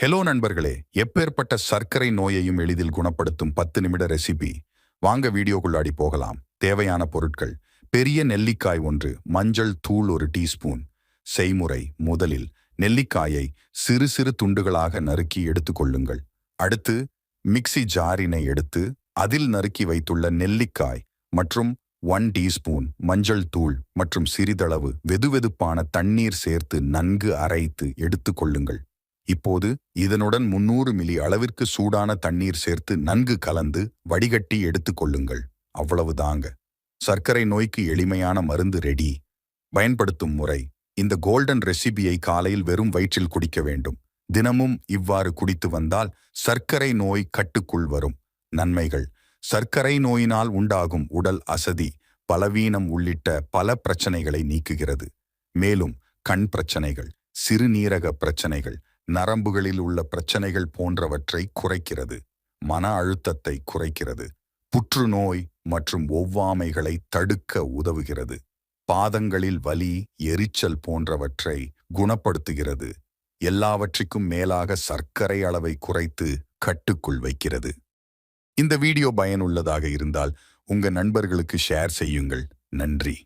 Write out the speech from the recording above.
Hello நண்பர்களே எப்பேற்பட்ட சர்க்கரை நோயையும் எளிதில் குணப்படுத்தும் பத்து நிமிட ரெசிபி. வாங்க வீடியோக்குள்ளாடி போகலாம். தேவையான பொருட்கள். பெரிய நெல்லிக்காய் ஒன்று மஞ்சள் தூள் ஒரு டீஸ்பூன். செய்முறை முதலில் நெல்லிக்காயை சிறு சிறு துண்டுகளாக நறுக்கி எடுத்துக்கொள்ளுங்கள் அடுத்து மிக்ஸி ஜாரினை எடுத்து அதில் நறுக்கி வைத்துள்ள நெல்லிக்காய் மற்றும் ஒன் டீஸ்பூன் மஞ்சள் தூள் மற்றும் சிறிதளவு வெதுவெதுப்பான தண்ணீர் சேர்த்து நன்கு அரைத்து எடுத்துக்கொள்ளுங்கள் இப்போது இதனுடன் முன்னூறு மில்லி அளவிற்கு சூடான தண்ணீர் சேர்த்து நன்கு கலந்து வடிகட்டி எடுத்துக்கொள்ளுங்கள் அவ்வளவுதாங்க. சர்க்கரை நோய்க்கு எளிமையான மருந்து ரெடி. பயன்படுத்தும் முறை. இந்த கோல்டன் ரெசிபியை காலையில் வெறும் வயிற்றில் குடிக்க வேண்டும். தினமும் இவ்வாறு குடித்து வந்தால் சர்க்கரை நோய் கட்டுக்குள் வரும். நன்மைகள். சர்க்கரை நோயினால் உண்டாகும் உடல் அசதி பலவீனம் உள்ளிட்ட பல பிரச்சனைகளை நீக்குகிறது. மேலும் கண் பிரச்சனைகள் சிறுநீரக பிரச்சனைகள் நரம்புகளில் உள்ள பிரச்சனைகள் போன்றவற்றை குறைக்கிறது. மன அழுத்தத்தை குறைக்கிறது. புற்றுநோய் மற்றும் ஒவ்வாமைகளை தடுக்க உதவுகிறது. பாதங்களில் வலி எரிச்சல் போன்றவற்றை குணப்படுத்துகிறது. எல்லாவற்றிற்கும் மேலாக சர்க்கரை அளவை குறைத்து கட்டுக்குள் வைக்கிறது. இந்த வீடியோ பயனுள்ளதாக இருந்தால் உங்க நண்பர்களுக்கு ஷேர் செய்யுங்கள். நன்றி.